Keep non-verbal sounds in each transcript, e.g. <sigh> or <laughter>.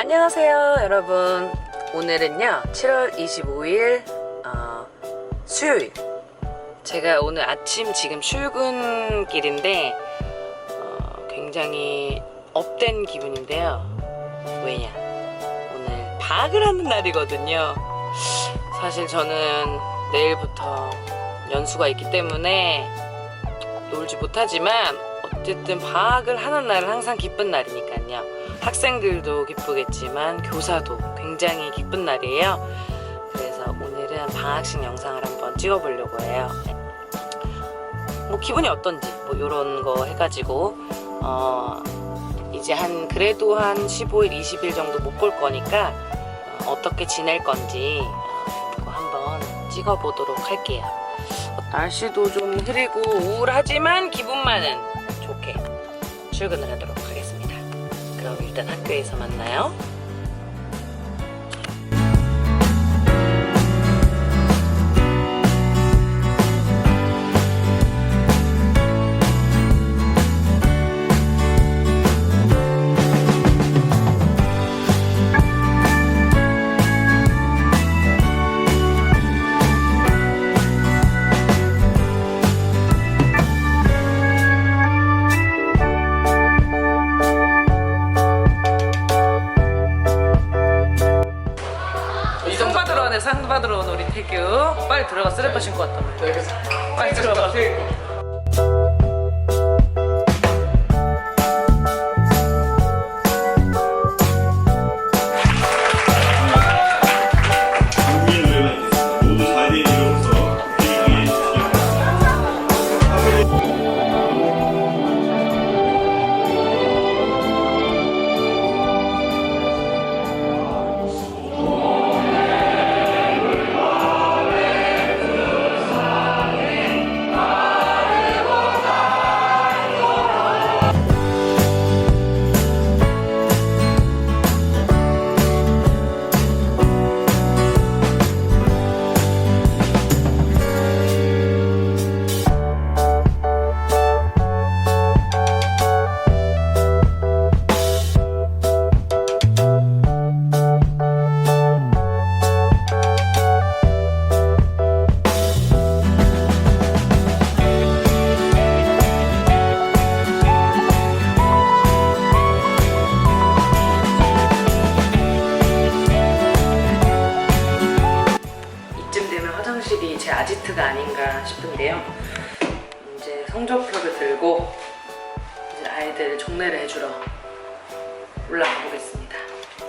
안녕하세요, 여러분. 오늘은요, 7월 25일, 어, 수요일. 제가 오늘 아침 지금 출근길인데, 어, 굉장히 업된 기분인데요. 왜냐? 오늘 방학을 하는 날이거든요. 사실 저는 내일부터 연수가 있기 때문에 놀지 못하지만, 어쨌든 방학을 하는 날은 항상 기쁜 날이니까요. 학생들도 기쁘겠지만 교사도 굉장히 기쁜 날이에요. 그래서 오늘은 방학식 영상을 한번 찍어보려고 해요. 뭐 기분이 어떤지 뭐 이런 거 해가지고 어 이제 한 그래도 한 15일, 20일 정도 못 볼 거니까 어, 어떻게 지낼 건지 어, 한번 찍어보도록 할게요. 날씨도 좀 흐리고 우울하지만 기분만은 좋게 출근을 하도록. 그럼 일단 학교에서 만나요. 들어가 쓰레빠 신고 왔단 말이야. 빨리 들어가 아이들 종례를 해주러 올라가 보겠습니다.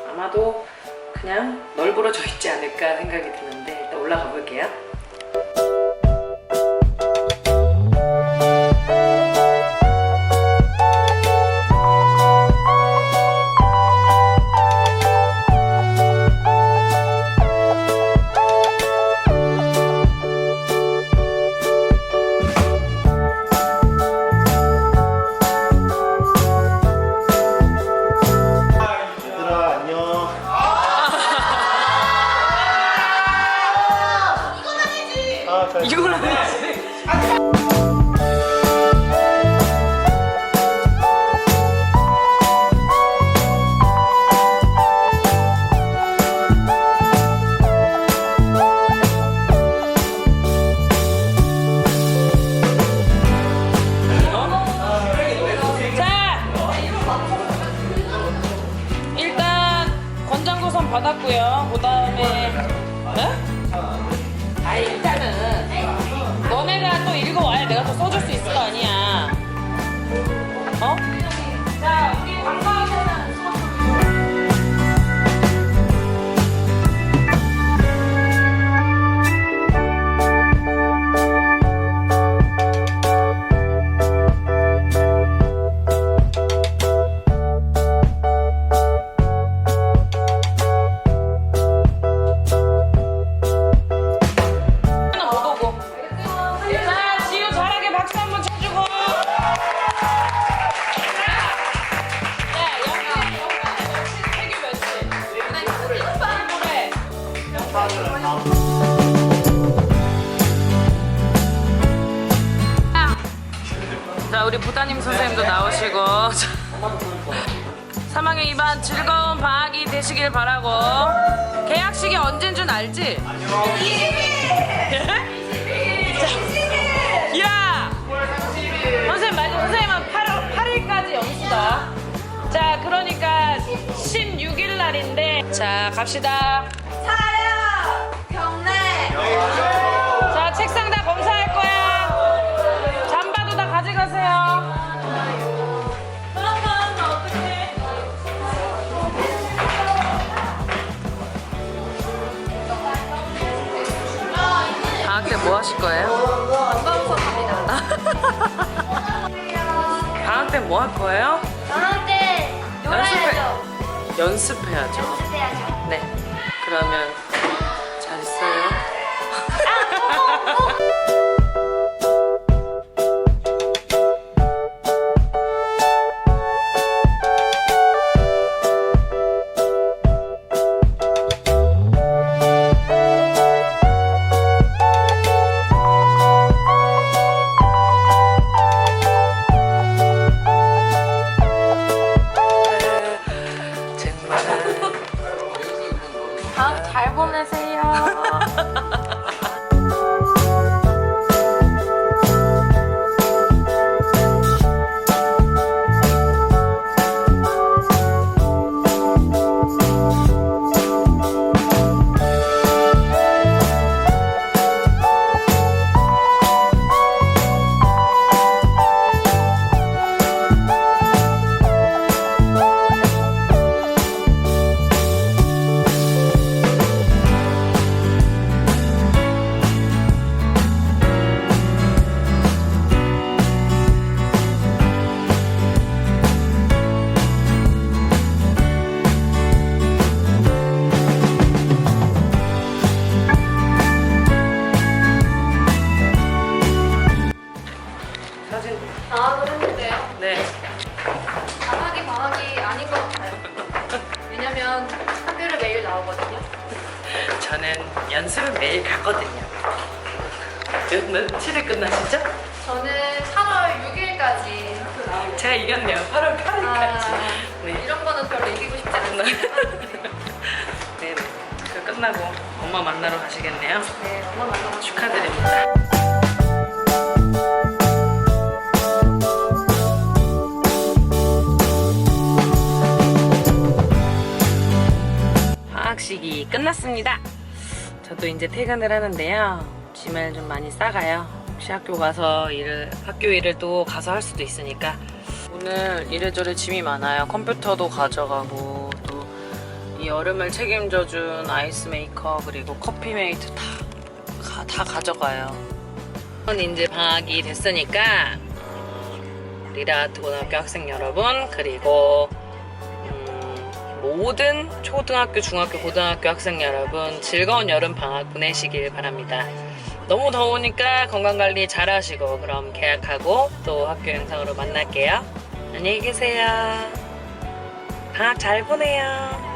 아마도 그냥 널브러져 있지 않을까 생각이 드는데 일단 올라가 볼게요 이걸 하지 자, 일단 받았고요. 그 다음에, 어? 아 일단은 또 읽어와야 내가 또 써줄 수 있을 거 아니야. 어? 자, 우리 방과 우리 부다님 선생님도 나오시고. 3학 3학년 2반 즐거운 방학이 되시길 바라고 계약식이 언제인 줄 알지? <laughs> 야! 선생님 말고 선생님은 8월 8일까지 연수다. 자, 그러니까 16일 날인데 자, 갑시다. 차려 경례 뭐 할 거예요? 방학 때 놀아야죠 연습해야죠. 연습해야죠 네. 그러면 왜냐면 학교를 매일 나오거든요 저는 연습을 매일 가거든요. 몇 며칠에 끝나시죠? 저는 8월 6일까지 학교 나오고 제가 이겼네요. 8월 8일까지. 아, 네. 이런 거는 별로 이기고 싶지 않습니다 <laughs> 네네. 그 끝나고 엄마 만나러 가시겠네요. 네 엄마 만나고 축하드립니다. 방학식이 끝났습니다. 저도 이제 퇴근을 하는데요. 짐을 좀 많이 싸가요. 혹시 학교 가서 일을, 학교 일을 또 가서 할 수도 있으니까. 오늘 이래저래 짐이 많아요. 컴퓨터도 가져가고, 또 이 여름을 책임져준 아이스 메이커, 그리고 커피 메이트 다, 가- 다 가져가요. 이제 방학이 됐으니까, 음, 리라트 고등학교 학생 여러분, 그리고 음, 모든 초등학교, 중학교, 고등학교 학생 여러분 즐거운 여름 방학 보내시길 바랍니다. 너무 더우니까 건강관리 잘 하시고 그럼 계약하고 또 학교 영상으로 만날게요. 안녕히 계세요. 방학 잘 보내요.